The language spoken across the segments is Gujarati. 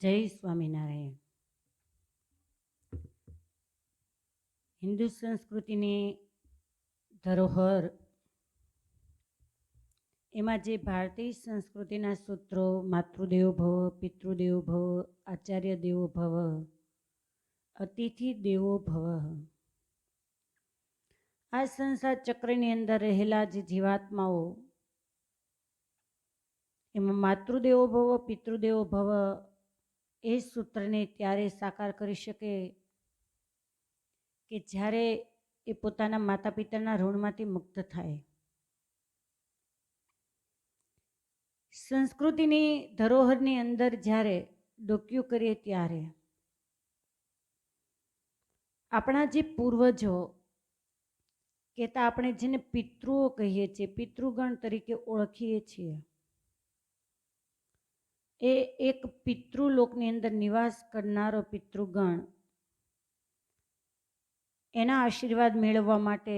જય સ્વામિનારાયણ. હિન્દુ સંસ્કૃતિની ધરોહર, એમાં જે ભારતીય સંસ્કૃતિના સૂત્રો, માતૃદેવો ભવ, પિતૃદેવો ભવ, આચાર્ય દેવો ભવ, અતિથિ દેવો ભવ. આ સંસાર ચક્રની અંદર રહેલા જે જીવાત્માઓ, એમાં માતૃદેવો ભવ, પિતૃદેવો ભવ એ સૂત્રને ત્યારે સાકાર કરી શકે કે જ્યારે એ પોતાના માતા પિતાના ઋણમાંથી મુક્ત થાય. સંસ્કૃતિની ધરોહરની અંદર જ્યારે ડોક્યુ કરીએ ત્યારે આપણા જે પૂર્વજો કહેતા આપણે જેને પિતૃઓ કહીએ છીએ, પિતૃગણ તરીકે ઓળખીએ છીએ એ એક પિતૃલોકની અંદર નિવાસ કરનારો પિતૃગણ. એના આશીર્વાદ મેળવવા માટે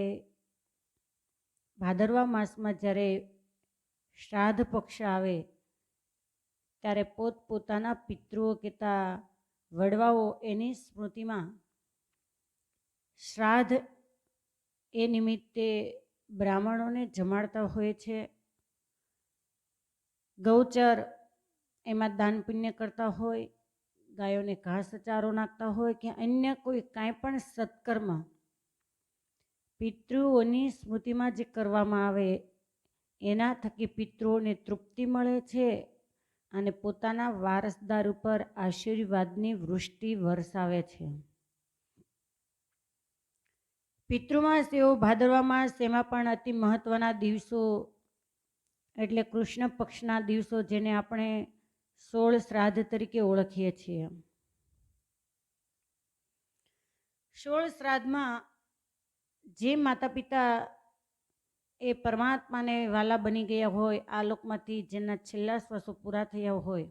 ભાદરવા માસમાં જ્યારે શ્રાદ્ધ પક્ષ આવે, ત્યારે પોતપોતાના પિતૃઓ કહેતા વડવાઓ એની સ્મૃતિમાં શ્રાદ્ધ એ નિમિત્તે બ્રાહ્મણોને જમાડતા હોય છે. ગૌચર એમાં દાન પુણ્ય કરતા હોય, ગાયોને ઘાસચારો નાખતા હોય કે અન્ય કોઈ કાંઈ પણ સત્કર્મ, પિતૃઓની સ્મૃતિમાં જે કરવામાં આવે, એના થકી પિતૃઓને તૃપ્તિ મળે છે અને પોતાના વારસદાર ઉપર આશીર્વાદની વૃષ્ટિ વરસાવે છે. પિતૃમાસ એવો ભાદરવા માસ એમાં પણ અતિ મહત્વના દિવસો, એટલે કૃષ્ણ પક્ષના દિવસો જેને આપણે સોળ શ્રાદ્ધ તરીકે ઓળખીએ છીએ. સોળ શ્રાદ્ધમાં જે માતા પિતા એ પરમાત્માને વાલા બની ગયા હોય, આ લોકમાંથી જેના છેલ્લા શ્વાસો પૂરા થયા હોય,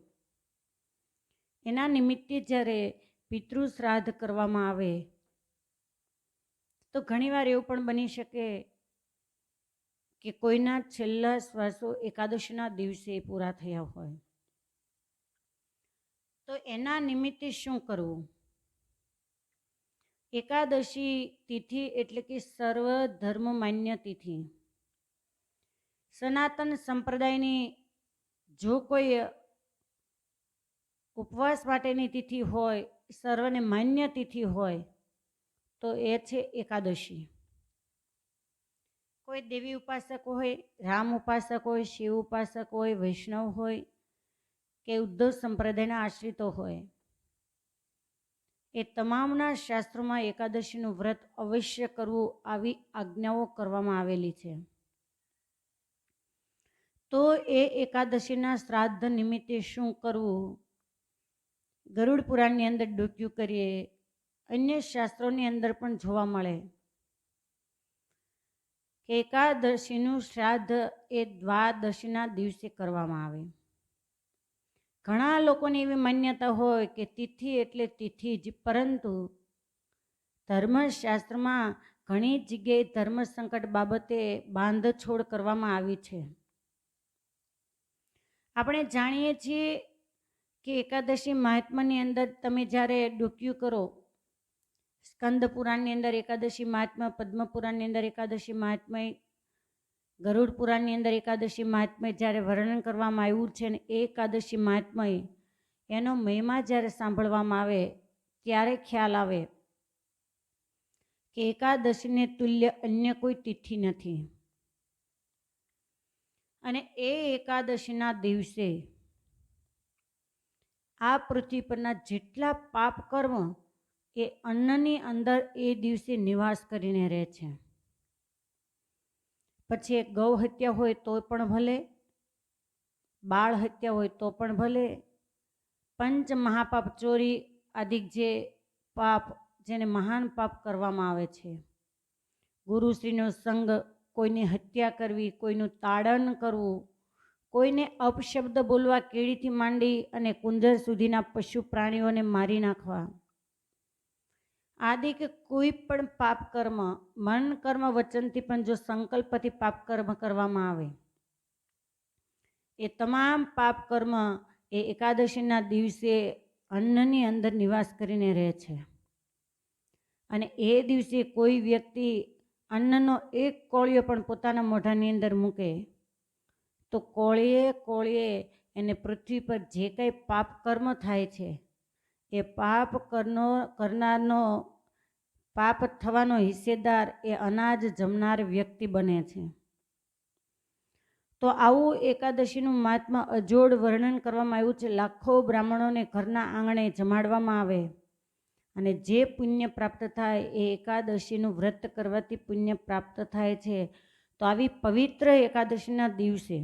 એના નિમિત્તે જ્યારે પિતૃ શ્રાદ્ધ કરવામાં આવે, તો ઘણીવાર એવું પણ બની શકે કે કોઈના છેલ્લા શ્વાસો એકાદશીના દિવસે પૂરા થયા હોય. તો એના નિમિત્તે શું કરવું? એકાદશી તિથિ એટલે કે સર્વ ધર્મ માન્ય તિથિ. સનાતન સંપ્રદાયની જો કોઈ ઉપવાસ માટેની તિથિ હોય, સર્વને માન્ય તિથિ હોય, તો એ છે એકાદશી. કોઈ દેવી ઉપાસક હોય, રામ ઉપાસક હોય, શિવ ઉપાસક હોય, વૈષ્ણવ હોય કે ઉદ્ધવ સંપ્રદાયના આશ્રિતો હોય. એ તમામના શાસ્ત્રોમાં એકાદશીનું વ્રત અવશ્ય કરવું આવી આજ્ઞાઓ કરવામાં આવેલી છે. તો એ એકાદશીના શ્રાદ્ધ નિમિત્તે શું કરવું? ગરુડ પુરાણની અંદર ડોક્યુ કરીએ. અન્ય શાસ્ત્રોની અંદર પણ જોવા મળે કે એકાદશીનું શ્રાદ્ધ એ દ્વાદશીના દિવસે કરવામાં આવે. ઘણા લોકોની એવી માન્યતા હોય કે તિથિ એટલે તિથિ જ, પરંતુ ધર્મશાસ્ત્રમાં ઘણી જગ્યાએ ધર્મ સંકટ બાબતે બાંધછોડ કરવામાં આવી છે. આપણે જાણીએ છીએ કે એકાદશી મહાત્માની અંદર તમે જ્યારે ડોક્યુ કરો સ્કંદ પુરાણની અંદર એકાદશી મહાત્મા પદ્મ પુરાણની અંદર એકાદશી મહાત્મય ગરુડ પુરાણની અંદર એકાદશી મહાત્મય જ્યારે વર્ણન કરવામાં આવ્યું છે ને એ એકાદશી મહાત્મય એનો મહિમા જ્યારે સાંભળવામાં આવે, ત્યારે ખ્યાલ આવે કે એકાદશીને તુલ્ય અન્ય કોઈ તિથિ નથી. અને એ એકાદશીના દિવસે આ પૃથ્વી પરના જેટલા પાપ કર્મ એ અન્નની અંદર એ દિવસે નિવાસ કરીને રહે છે. પછી એક ગૌ હત્યા હોય તો પણ ભલે, બાળ હત્યા હોય તો પણ ભલે. પંચ મહાપાપ ચોરી આદિક જે પાપ, જેને મહાન પાપ કરવામાં આવે છે. ગુરુશ્રીનો સંગ કોઈની હત્યા કરવી, કોઈનું તાડન કરવું, કોઈને અપશબ્દ બોલવા, કેળીથી માંડી અને કુંજર સુધીના પશુ પ્રાણીઓને મારી નાખવા. આદિ કે કોઈ પણ પાપ કર્મ, મન કર્મ વચનથી પણ જો સંકલ્પથી પાપ કર્મ કરવામાં આવે, એ તમામ પાપ કર્મ એ એકાદશીના દિવસે અન્નની અંદર નિવાસ કરીને રહે છે. અને એ દિવસે કોઈ વ્યક્તિ અન્નનો એક કોળિયો પણ પોતાના મોઢાની અંદર મૂકે, તો કોળીએ કોળીએ એને પૃથ્વી પર જે કંઈ પાપ કર્મ થાય છે એ પાપ કરનો, કરનારનો પાપ થવાનો હિસ્સેદાર એ અનાજ જમનાર વ્યક્તિ બને છે. તો આવું એકાદશીનું મહાત્મા અજોડ વર્ણન કરવામાં આવ્યું છે. લાખો બ્રાહ્મણોને ઘરના આંગણે જમાડવામાં આવે અને જે પુણ્ય પ્રાપ્ત થાય એ એકાદશીનું વ્રત કરવાથી પુણ્ય પ્રાપ્ત થાય છે. તો આવી પવિત્ર એકાદશીના દિવસે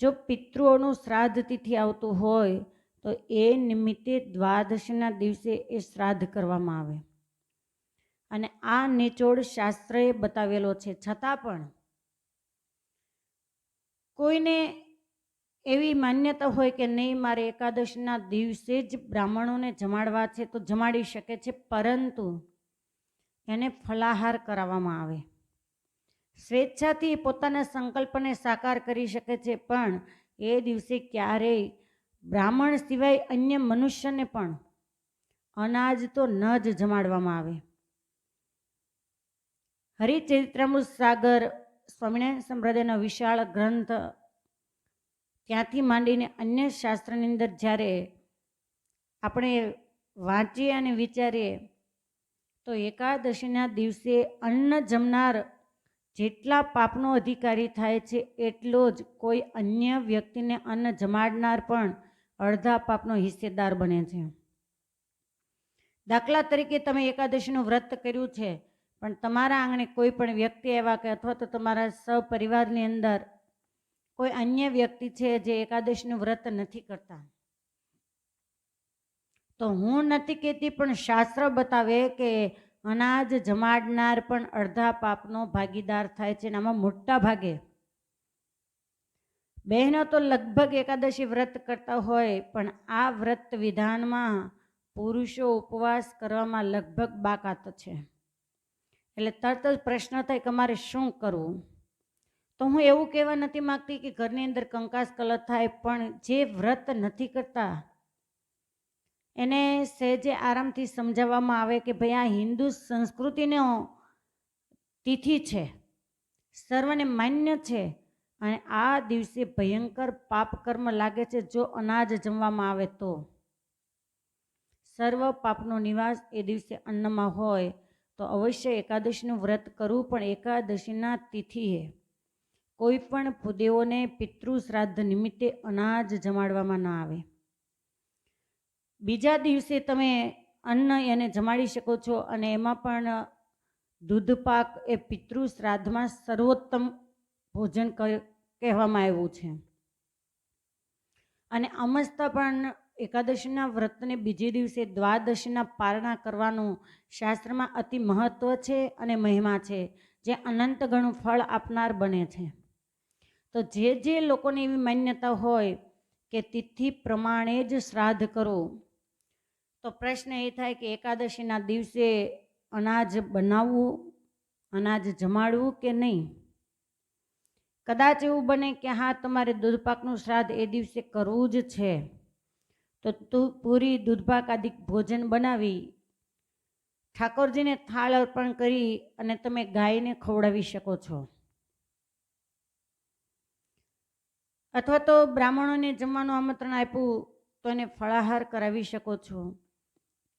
જો પિતૃઓનું શ્રાદ્ધ તિથિ આવતું હોય તો એ નિમિત્તે દ્વાદશીના દિવસે એ શ્રાદ્ધ કરવામાં આવે. અને આ નિચોડ શાસ્ત્રએ બતાવેલો છે. છતાં પણ કોઈને એવી માન્યતા હોય કે નહીં, મારે એકાદશીના દિવસે જ બ્રાહ્મણોને જમાડવા છે તો જમાડી શકે છે, પરંતુ એને ફલાહાર કરાવવામાં આવે. સ્વેચ્છાથી પોતાના સંકલ્પને સાકાર કરી શકે છે, પણ એ દિવસે ક્યારેય બ્રાહ્મણ સિવાય અન્ય મનુષ્યને પણ અનાજ તો ન જ જમાડવામાં આવે. હરિચરિત્રમૃત સાગર સ્વામિનારાયણ સંપ્રદાયનો વિશાળ ગ્રંથ ત્યાંથી માંડીને અન્ય શાસ્ત્રની અંદર જ્યારે આપણે વાંચીએ અને વિચારીએ, તો એકાદશીના દિવસે અન્ન જમનાર જેટલા પાપનો અધિકારી થાય છે, એટલો જ કોઈ અન્ય વ્યક્તિને અન્ન જમાડનાર પણ અડધા પાપનો હિસ્સેદાર બને છે. દાખલા તરીકે તમે એકાદશીનું વ્રત કર્યું છે, પણ તમારા આંગણે કોઈ પણ વ્યક્તિ એવા કે અથવા તો તમારા સપરિવારની અંદર કોઈ અન્ય વ્યક્તિ છે જે એકાદશીનું વ્રત નથી કરતા. તો હું નથી કહેતી, પણ શાસ્ત્ર બતાવે કે અનાજ જમાડનાર પણ અડધા પાપનો ભાગીદાર થાય છે, અને આમાં મોટા ભાગે બહેનો તો લગભગ એકાદશી વ્રત કરતા હોય, પણ આ વ્રત વિધાનમાં પુરુષો ઉપવાસ કરવામાં લગભગ બાકાત છે. એટલે તરત જ પ્રશ્ન થાય કે અમારે શું કરવું? તો હું એવું કહેવા નથી માગતી કે ઘરની અંદર કંકાસ કલર થાય, પણ જે વ્રત નથી કરતા, એને સહેજે આરામથી સમજાવવામાં આવે કે ભાઈ આ હિન્દુ સંસ્કૃતિનો તિથિ છે. સર્વને માન્ય છે. અને આ દિવસે ભયંકર પાપ કર્મ લાગે છે જો અનાજ જમવામાં આવે તો. સર્વ પાપનો નિવાસ એ દિવસે અન્નમાં હોય તો અવશ્ય એકાદશીનું વ્રત કરવું પણ એકાદશીના તિથિએ કોઈ પણ ભૂદેવોને શ્રાદ્ધ નિમિત્તે અનાજ જમાડવામાં ના આવે. બીજા દિવસે તમે અન્ન એને જમાડી શકો છો અને એમાં પણ દૂધ પાક એ પિતૃ શ્રાદ્ધમાં સર્વોત્તમ ભોજન કહેવામાં આવ્યું છે. અને અમસ્તા પણ એકાદશીના વ્રતને બીજે દિવસે દ્વાદશીના પારણા કરવાનું શાસ્ત્રમાં અતિ મહત્વ છે અને મહિમા છે, જે અનંત ગણું ફળ આપનાર બને છે. તો જે જે લોકોની એવી માન્યતા હોય કે તિથિ પ્રમાણે જ શ્રાદ્ધ કરો, તો પ્રશ્ન એ થાય કે એકાદશીના દિવસે અનાજ બનાવવું, અનાજ જમાડવું કે નહીં? કદાચ એવું બને કે હા, તમારે દૂધપાકનું શ્રાદ્ધ એ દિવસે કરવું જ છે. તો તું પૂરી દૂધપાક આદિ ભોજન બનાવી, ઠાકોરજીને થાળ અર્પણ કરી અને તમે ગાયને ખવડાવી શકો છો. અથવા તો બ્રાહ્મણોને જમવાનું આમંત્રણ આપ્યું, તો એને ફળાહાર કરાવી શકો છો.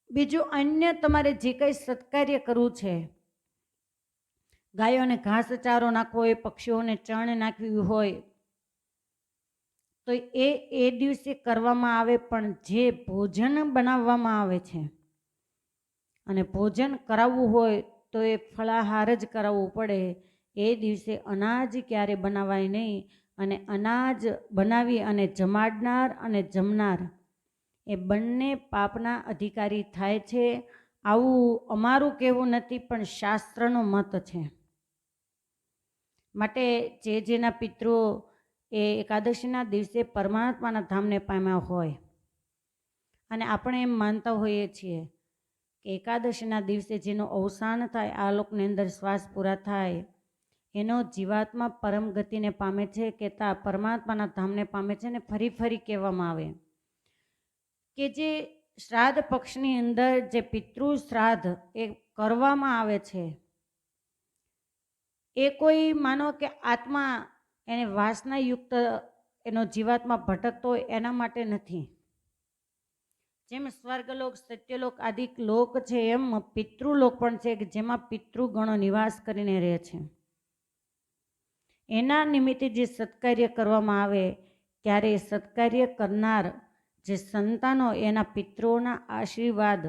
બીજું અન્ય તમારે જે કંઈ સત્કાર્ય કરવું છે ગાયોને ઘાસચારો નાખવો હોય, પક્ષીઓને ચણ નાખવી હોય, તો એ એ દિવસે કરવામાં આવે પણ જે ભોજન બનાવવામાં આવે છે અને ભોજન કરાવવું હોય તો એ ફળાહાર જ કરાવવું પડે. એ દિવસે અનાજ ક્યારે બનાવાય નહીં અને અનાજ બનાવી અને જમાડનાર અને જમનાર એ બંને પાપના અધિકારી થાય છે. આવું અમારું કહેવું નથી પણ શાસ્ત્રનો મત છે. માટે જે જેના પિતૃઓ એ એકાદશીના દિવસે પરમાત્માના ધામને પામ્યા હોય. અને આપણે એમ માનતા હોઈએ છીએ કે એકાદશીના દિવસે જેનું અવસાન થાય, આ લોકની અંદર શ્વાસ પૂરા થાય, એનો જીવાત્મા પરમ ગતિને પામે છે કે તા પરમાત્માના ધામને પામે છે ને ફરી ફરી કહેવામાં આવે. કે જે શ્રાદ્ધ પક્ષની અંદર જે પિતૃ શ્રાદ્ધ એ કરવામાં આવે છે એ કોઈ માનો કે આત્મા એને વાસનાયુક્ત એનો જીવાત્મા ભટકતો હોય એના માટે નથી. જેમ સ્વર્ગલોક, સત્યલોક આદિ લોક છે, એમ પિતૃલોક પણ છે કે જેમાં પિતૃગણો નિવાસ કરીને રહે છે. એના નિમિત્તે જે સત્કાર્ય કરવામાં આવે ત્યારે સત્કાર્ય કરનાર જે સંતાનો એના પિતૃઓના આશીર્વાદ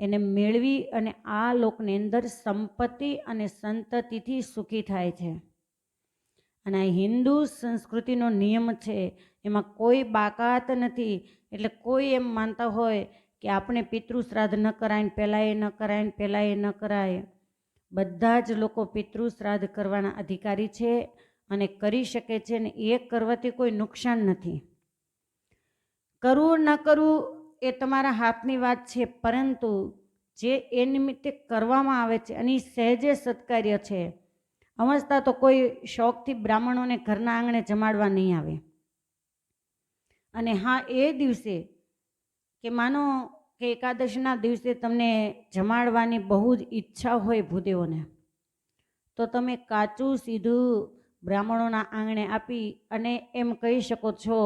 એને મેળવી અને આ લોકની અંદર સંપત્તિ અને સંતતિથી સુખી થાય છે. અને આ હિન્દુ સંસ્કૃતિનો નિયમ છે, એમાં કોઈ બાકાત નથી. એટલે કોઈ એમ માનતા હોય કે આપણે પિતૃ શ્રાદ્ધ ન કરાય ને પહેલાં એ ન કરાય ને પહેલાં એ ન કરાય. બધા જ લોકો પિતૃ શ્રાદ્ધ કરવાના અધિકારી છે અને કરી શકે છે ને એ કરવાથી કોઈ નુકસાન નથી. કરવું ન કરવું એ તમારા હાથની વાત છે, પરંતુ જે એ નિમિત્તે કરવામાં આવે છે અને સહેજે સત્કાર્ય છે. સમજતા તો કોઈ શોખથી બ્રાહ્મણોને ઘરના આંગણે જમાડવા નહીં આવે. અને હા, એ દિવસે કે માનો કે એકાદશીના દિવસે તમને જમાડવાની બહુ જ ઈચ્છા હોય ભૂદેવોને, તો તમે કાચું સીધું બ્રાહ્મણોના આંગણે આપી અને એમ કહી શકો છો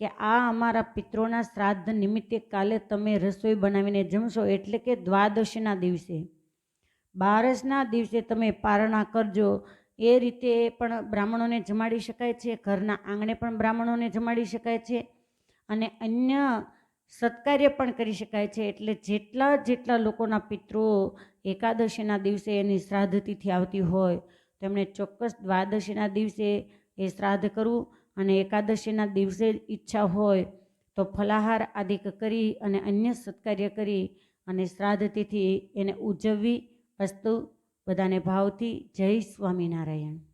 કે આ અમારા પિત્રોના શ્રાદ્ધ નિમિત્તે કાલે તમે રસોઈ બનાવીને જમશો એટલે કે દ્વાદશીના દિવસે. બારસના દિવસે તમે પારણા કરજો. એ રીતે પણ બ્રાહ્મણોને જમાડી શકાય છે. ઘરના આંગણે પણ બ્રાહ્મણોને જમાડી શકાય છે. અને અન્ય સત્કાર્ય પણ કરી શકાય છે. એટલે જેટલા જેટલા લોકોના પિતૃઓ એકાદશીના દિવસે એની શ્રાદ્ધ તિથિ આવતી હોય, તેમણે ચોક્કસ દ્વાદશીના દિવસે એ શ્રાદ્ધ કરવું. અને એકાદશીના દિવસે ઈચ્છા હોય તો ફલાહાર આદિક કરી અને અન્ય સત્કાર્ય કરી અને શ્રાદ્ધ તિથિ એને ઉજવવી અસ્તુ બધાને ભાવથી જય સ્વામિનારાયણ.